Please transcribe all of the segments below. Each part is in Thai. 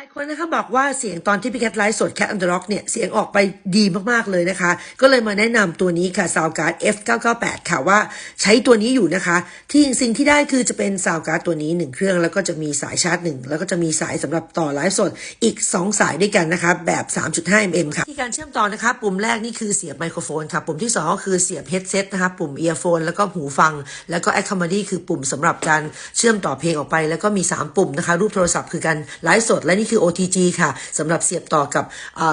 หลายคนนะคะบอกว่าเสียงตอนที่พี่แคทไลฟ์สดแคทอันเดอร์ล็อกเนี่ย เสียงออกไปดีมากๆเลยนะคะ ก็เลยมาแนะนำตัวนี้ค่ะซาวการ์ด F998 ค่ะว่าใช้ตัวนี้อยู่นะคะ ที่สิ่งที่ได้คือจะเป็นซาวการ์ดตัวนี้หนึ่งเครื่อง แล้วก็จะมีสายชาร์จหนึ่งแล้วก็จะมีสายสำหรับต่อไลฟ์สดอีก 2 สายด้วยกันนะคะ แบบ 3.5 mm ค่ะ ที่การเชื่อมต่อนะคะ ปุ่มแรกนี่คือเสียบไมโครโฟนค่ะปุ่มที่สองก็คือเสียบเฮดเซตนะคะปุ่มเอียร์โฟนแล้วก็หูฟัง แล้วก็ Accommodity คือปุ่มสำหรับการเชื่อมต่อเพลงออกไป แล้วก็มี 3 ปุ่มนะคะรูปโทรศัพท์คือการไลฟ์สดและนี่คือ OTG ค่ะสำหรับเสียบต่อกับ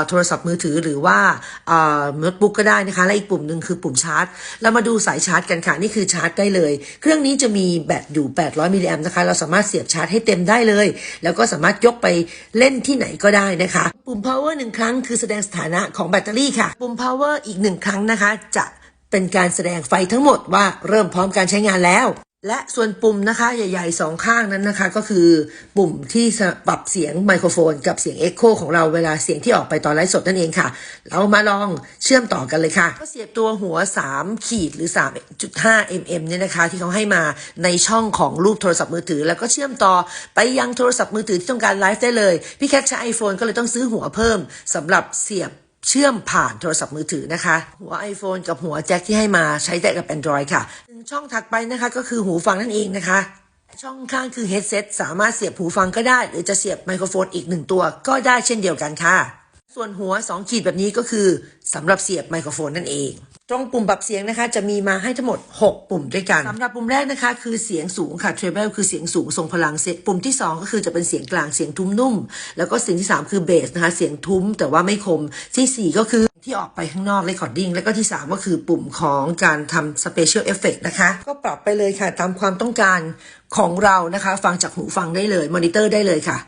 โทรศัพท์มือถือหรือว่าโน้ตบุ๊กก็ได้นะคะ และอีกปุ่มหนึ่งคือปุ่มชาร์จ เรามาดูสายชาร์จกันค่ะ นี่คือชาร์จได้เลย เครื่องนี้จะมีแบตอยู่ 800 มิลลิแอมป์นะคะ เราสามารถเสียบชาร์จให้เต็มได้เลย แล้วก็สามารถยกไปเล่นที่ไหนก็ได้นะคะ ปุ่ม power หนึ่งครั้งคือแสดงสถานะของแบตเตอรี่ค่ะ ปุ่ม power อีกหนึ่งครั้งนะคะ จะเป็นการแสดงไฟทั้งหมดว่าเริ่มพร้อมการใช้งานแล้ว และส่วนปุ่มนะคะใหญ่ๆสองข้างนั้นนะคะ ก็คือปุ่มที่ปรับเสียงไมโครโฟน กับเสียงเอ็กโคของเราเวลาเสียงที่ออกไปตอนไลฟ์สดนั่นเองค่ะ เรามาลองเชื่อมต่อกันเลยค่ะ ก็เสียบตัวหัว 3 ขีดหรือ 3.5 mm เนี่ยนะคะ ที่เขาให้มาในช่องของรูปโทรศัพท์มือถือ แล้วก็เชื่อมต่อไปยังโทรศัพท์มือถือที่ต้องการไลฟ์ได้เลย พี่แคทใช้ iPhone ก็เลยต้องซื้อหัวเพิ่มสำหรับเสียบเชื่อมผ่านโทรศัพท์มือถือนะคะ หัว iPhone กับหัวแจ็คที่ให้มาใช้แต่กับ Android ค่ะ ช่องถัดไปนะคะก็คือหูฟังนั่นเองนะคะ ช่องข้างคือ headset สามารถเสียบหูฟังก็ได้ หรือจะเสียบไมโครโฟนอีกหนึ่งตัวก็ได้เช่นเดียวกันค่ะ ส่วนหัว 2 ขีดแบบนี้ก็คือสำหรับเสียบไมโครโฟนนั่นเอง ตรงปุ่มปรับเสียงนะคะ จะมีมาให้ทั้งหมด 6 ปุ่มด้วยกันสำหรับปุ่มแรกนะคะ คือเสียงสูงค่ะ treble คือเสียงสูงทรงพลังเสปุ่มที่ 2 ก็คือจะเป็นเสียงกลางเสียงทุ้มนุ่ม แล้วก็เสียงที่ 3 คือเบสนะคะเสียงทุ้มแต่ว่าไม่คมทีสี่4 ก็คือ ที่ออกไปข้างนอก recording แล้วก็ที่ 3 ก็คือปุ่มของการทำ special effect นะคะ ก็ปรับไปเลยค่ะตามความต้องการของเรานะคะ ฟังจากหูฟังได้เลย มอนิเตอร์ได้เลยค่ะ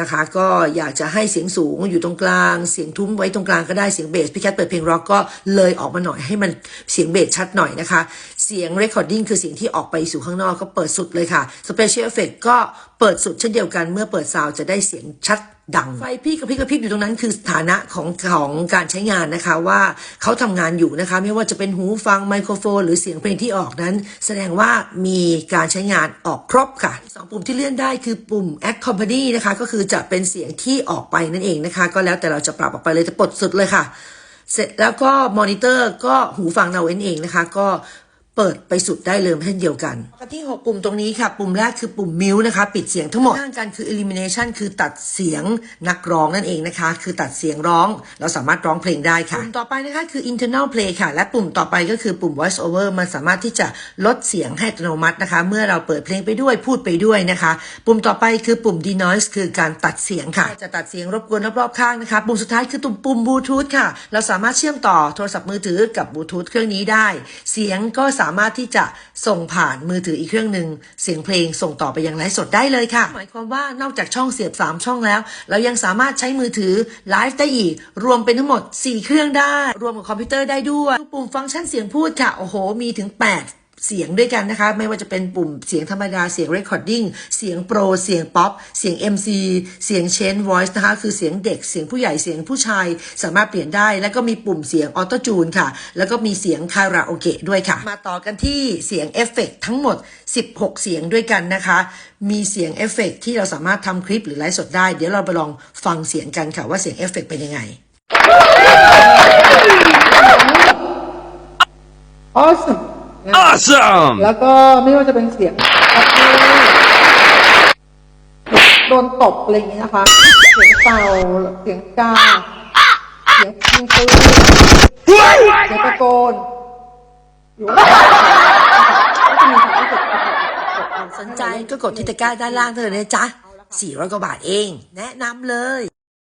นะคะ ก็อยากจะให้เสียงสูงอยู่ตรงกลาง เสียงทุ้มไว้ตรงกลางก็ได้เสียงเบสพี่แคทเปิดเพลงร็อกก็เลยออกมาหน่อยให้มันเสียงเบสชัดหน่อยนะคะ เสียง recording คือเสียงที่ออกไปสู่ข้างนอกก็เปิดสุดเลยค่ะ special effect ก็ เปิดสุดเช่นเดียวกันเมื่อเปิดซาวจะได้เสียงชัดดัง ไฟพี่กับพี่กระพริบอยู่ตรงนั้นคือสถานะของของการใช้งานนะคะว่าเขาทำงานอยู่นะคะ ไม่ว่าจะเป็นหูฟังไมโครโฟน หรือเสียงเพลงที่ออกนั้น แสดงว่ามีการใช้งานออกครบค่ะสองปุ่มที่เลื่อนได้คือปุ่ม Accompany นะคะก็คือจะเป็นเสียงที่ออกไปนั่นเองนะคะ ก็แล้วแต่เราจะปรับออกไปเลยจะปลดสุดเลยค่ะ เสร็จแล้วก็มอนิเตอร์ก็หูฟังเราเองนะคะ ก็ เปิดไปสุดได้เลยเช่นเดียวกันกันที่ 6 ปุ่มตรงนี้ค่ะ ปุ่มแรกคือปุ่มมิวนะคะ ปิดเสียงทั้งหมดข้างกันคือ elimination คือตัดเสียงนักร้องนั่นเองนะคะ คือตัดเสียงร้อง เราสามารถร้องเพลงได้ค่ะ ปุ่มต่อไปนะคะคือ internal play ค่ะ และปุ่มต่อไปก็คือปุ่ม voice over มันสามารถที่จะลดเสียงให้อัตโนมัตินะคะ เมื่อเราเปิดเพลงไปด้วยพูดไปด้วยนะคะ ปุ่มต่อไปคือปุ่ม denoise คือการตัดเสียงค่ะ จะตัดเสียงรบกวนรอบๆข้างนะคะ ปุ่มสุดท้ายคือตุ่มปุ่มบลูทูธค่ะ เราสามารถเชื่อมต่อโทรศัพท์มือถือกับบลูทูธเครื่องนี้ได้ เสียงก็สามารถที่จะส่งผ่านมือถืออีกเครื่องหนึ่งเสียงเพลงส่งต่อไปยังไลฟ์สดได้เลยค่ะ หมายความว่านอกจากช่องเสียบ 3 ช่องแล้ว เรายังสามารถใช้มือถือไลฟ์ได้อีก รวมเป็นทั้งหมด 4 เครื่องได้ รวมกับคอมพิวเตอร์ได้ด้วย ปุ่มฟังก์ชันเสียงพูดค่ะ โอ้โห มีถึง 8 เสียงด้วยกันนะคะ ไม่ว่าจะเป็นปุ่มเสียงธรรมดาเสียง recording เสียงโปรเสียงป๊อปเสียง MC เสียง change voice นะคะ คือเสียงเด็กเสียงผู้ใหญ่เสียงผู้ชาย สามารถเปลี่ยนได้ แล้วก็มีปุ่มเสียง auto tune ค่ะ แล้วก็มีเสียงคาราโอเกะด้วยค่ะ มาต่อกันที่เสียงเอฟเฟกทั้งหมด 16 เสียงด้วยกันนะคะ มีเสียงเอฟเฟกที่เราสามารถทำคลิปหรือไลฟ์สดได้ เดี๋ยวเราไปลองฟังเสียงกันค่ะว่าเสียงเอฟเฟกเป็นยังไง awesome Awesome! แล้วก็ไม่ว่าจะเป็นเสียงโดนตบอะไรอย่างนี้นะคะ เสียงเป่า เสียงกา เสียงยิงปืนเสียงตะโกนหรือว่าก็จะมีทางที่สุดสนใจก็กดที่ตะกร้าด้านล่างเถอะนะจ๊ะ400กว่าบาทเอง แนะนำเลย